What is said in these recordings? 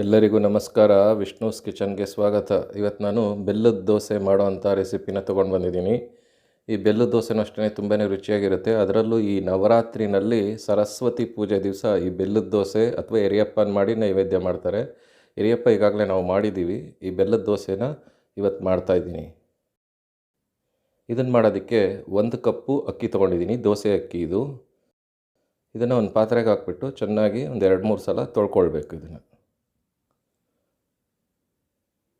ಎಲ್ಲರಿಗೂ ನಮಸ್ಕಾರ. ವಿಷ್ಣುಸ್ ಕಿಚನ್ಗೆ ಸ್ವಾಗತ. ಇವತ್ತು ನಾನು ಬೆಲ್ಲದ ದೋಸೆ ಮಾಡೋ ಅಂಥ ರೆಸಿಪಿನ ತೊಗೊಂಡು ಬಂದಿದ್ದೀನಿ. ಈ ಬೆಲ್ಲದ ದೋಸೆನೂ ಅಷ್ಟೇ ತುಂಬಾ ರುಚಿಯಾಗಿರುತ್ತೆ. ಅದರಲ್ಲೂ ಈ ನವರಾತ್ರಿನಲ್ಲಿ ಸರಸ್ವತಿ ಪೂಜೆ ದಿವಸ ಈ ಬೆಲ್ಲದ ದೋಸೆ ಅಥವಾ ಎರಿಯಪ್ಪನ ಮಾಡಿ ನೈವೇದ್ಯ ಮಾಡ್ತಾರೆ. ಎರಿಯಪ್ಪ ಈಗಾಗಲೇ ನಾವು ಮಾಡಿದ್ದೀವಿ. ಈ ಬೆಲ್ಲದ ದೋಸೆನ ಇವತ್ತು ಮಾಡ್ತಾಯಿದ್ದೀನಿ ಇದನ್ನು ಮಾಡೋದಕ್ಕೆ ಒಂದು ಕಪ್ಪು ಅಕ್ಕಿ ತೊಗೊಂಡಿದ್ದೀನಿ. ದೋಸೆ ಅಕ್ಕಿ ಇದು. ಇದನ್ನು ಒಂದು ಪಾತ್ರೆಗೆ ಹಾಕ್ಬಿಟ್ಟು ಚೆನ್ನಾಗಿ ಒಂದು ಎರಡು ಮೂರು ಸಲ ತೊಳ್ಕೊಳ್ಬೇಕು ಇದನ್ನು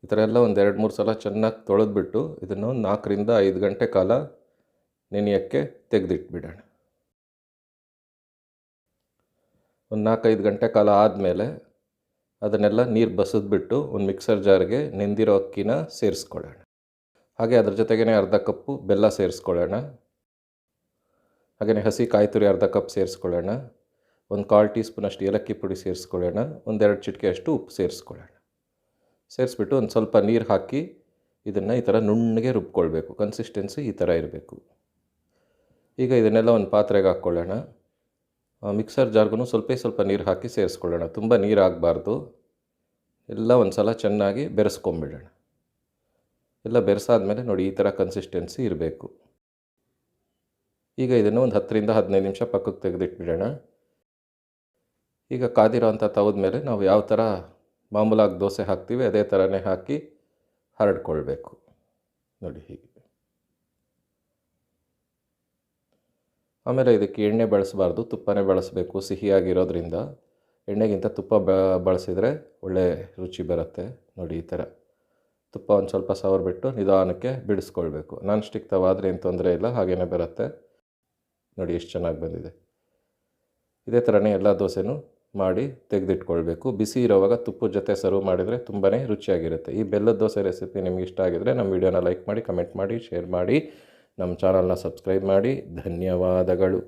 ಈ ಥರ ಎಲ್ಲ ಒಂದು ಎರಡು ಮೂರು ಸಲ ಚೆನ್ನಾಗಿ ತೊಳೆದ್ಬಿಟ್ಟು ಇದನ್ನು ನಾಲ್ಕರಿಂದ ಐದು ಗಂಟೆ ಕಾಲ ನೆನೆಯೋಕ್ಕೆ ತೆಗೆದಿಟ್ಬಿಡೋಣ. ಒಂದು ನಾಲ್ಕೈದು ಗಂಟೆ ಕಾಲ ಆದಮೇಲೆ ಅದನ್ನೆಲ್ಲ ನೀರು ಬಸಿದ್ಬಿಟ್ಟು ಒಂದು ಮಿಕ್ಸರ್ ಜಾರ್ಗೆ ನೆಂದಿರೋ ಅಕ್ಕಿನ ಸೇರಿಸ್ಕೊಳ್ಳೋಣ ಹಾಗೆ ಅದ್ರ ಜೊತೆಗೇ ಅರ್ಧ ಕಪ್ಪು ಬೆಲ್ಲ ಸೇರಿಸ್ಕೊಳ್ಳೋಣ ಹಾಗೆಯೇ ಹಸಿ ಕಾಯಿ ತುರಿ ಅರ್ಧ ಕಪ್ ಸೇರಿಸ್ಕೊಳ್ಳೋಣ ಒಂದು ಕಾಲು ಟೀ ಸ್ಪೂನಷ್ಟು ಏಲಕ್ಕಿ ಪುಡಿ ಸೇರಿಸ್ಕೊಳ್ಳೋಣ ಒಂದೆರಡು ಚಿಟಿಕೆಯಷ್ಟು ಉಪ್ಪು ಸೇರಿಸ್ಕೊಳ್ಳೋಣ ಸೇರಿಸ್ಬಿಟ್ಟು ಒಂದು ಸ್ವಲ್ಪ ನೀರು ಹಾಕಿ ಇದನ್ನು ಈ ಥರ ನುಣ್ಣಗೆ ರುಬ್ಕೊಳ್ಬೇಕು. ಕನ್ಸಿಸ್ಟೆನ್ಸಿ ಈ ಥರ ಇರಬೇಕು. ಈಗ ಇದನ್ನೆಲ್ಲ ಒಂದು ಪಾತ್ರೆಗೆ ಹಾಕ್ಕೊಳ್ಳೋಣ. ಮಿಕ್ಸರ್ ಜಾರ್ಗೂ ಸ್ವಲ್ಪ ಸ್ವಲ್ಪ ನೀರು ಹಾಕಿ ಸೇರಿಸ್ಕೊಳ್ಳೋಣ. ತುಂಬ ನೀರು ಆಗಬಾರ್ದು. ಎಲ್ಲ ಒಂದು ಸಲ ಚೆನ್ನಾಗಿ ಬೆರೆಸ್ಕೊಂಬಿಡೋಣ. ಎಲ್ಲ ಬೆರೆಸಾದ್ಮೇಲೆ ನೋಡಿ ಈ ಥರ ಕನ್ಸಿಸ್ಟೆನ್ಸಿ ಇರಬೇಕು. ಈಗ ಇದನ್ನು ಒಂದು ಹತ್ತರಿಂದ ಹದಿನೈದು ನಿಮಿಷ ಪಕ್ಕಕ್ಕೆ ತೆಗೆದಿಟ್ಬಿಡೋಣ. ಈಗ ಕಾದಿರೋ ಅಂಥ ಮೇಲೆ ನಾವು ಯಾವ ಥರ ಮಾಮೂಲಾಗಿ ದೋಸೆ ಹಾಕ್ತೀವಿ, ಅದೇ ಥರನೇ ಹಾಕಿ ಹರಡ್ಕೊಳ್ಬೇಕು. ನೋಡಿ ಹೀಗೆ. ಆಮೇಲೆ ಇದಕ್ಕೆ ಎಣ್ಣೆ ಬಳಸಬಾರ್ದು, ತುಪ್ಪನೇ ಬಳಸಬೇಕು. ಸಿಹಿಯಾಗಿರೋದ್ರಿಂದ ಎಣ್ಣೆಗಿಂತ ತುಪ್ಪ ಬಳಸಿದರೆ ಒಳ್ಳೆ ರುಚಿ ಬರುತ್ತೆ. ನೋಡಿ ಈ ಥರ. ತುಪ್ಪ ಒಂದು ಸ್ವಲ್ಪ ಸವರ್ಬಿಟ್ಟು ನಿಧಾನಕ್ಕೆ ಬಿಡಿಸ್ಕೊಳ್ಬೇಕು. ನಾನ್ ಸ್ಟಿಕ್ ತವಾದರೆ ಏನು ತೊಂದರೆ ಇಲ್ಲ ಹಾಗೇ ಬರುತ್ತೆ. ನೋಡಿ ಎಷ್ಟು ಚೆನ್ನಾಗಿ ಬಂದಿದೆ. ಇದೇ ಥರನೇ ಎಲ್ಲ ದೋಸೆನೂ ಮಾಡಿ ತೆಗೆದಿಟ್ಕೊಳ್ಬೇಕು. ಬಿಸಿ ಇರೋವಾಗ ತುಪ್ಪದ ಜೊತೆ ಸರ್ವ್ ಮಾಡಿದರೆ ತುಂಬಾ ರುಚಿಯಾಗಿರುತ್ತೆ. ಈ ಬೆಲ್ಲದ ದೋಸೆ ರೆಸಿಪಿ ನಿಮ್ಗೆ ಇಷ್ಟ ಆಗಿದರೆ ನಮ್ಮ ವಿಡಿಯೋನ ಲೈಕ್ ಮಾಡಿ ಕಮೆಂಟ್ ಮಾಡಿ ಶೇರ್ ಮಾಡಿ, ನಮ್ಮ ಚಾನಲ್ನ ಸಬ್ಸ್ಕ್ರೈಬ್ ಮಾಡಿ. ಧನ್ಯವಾದಗಳು.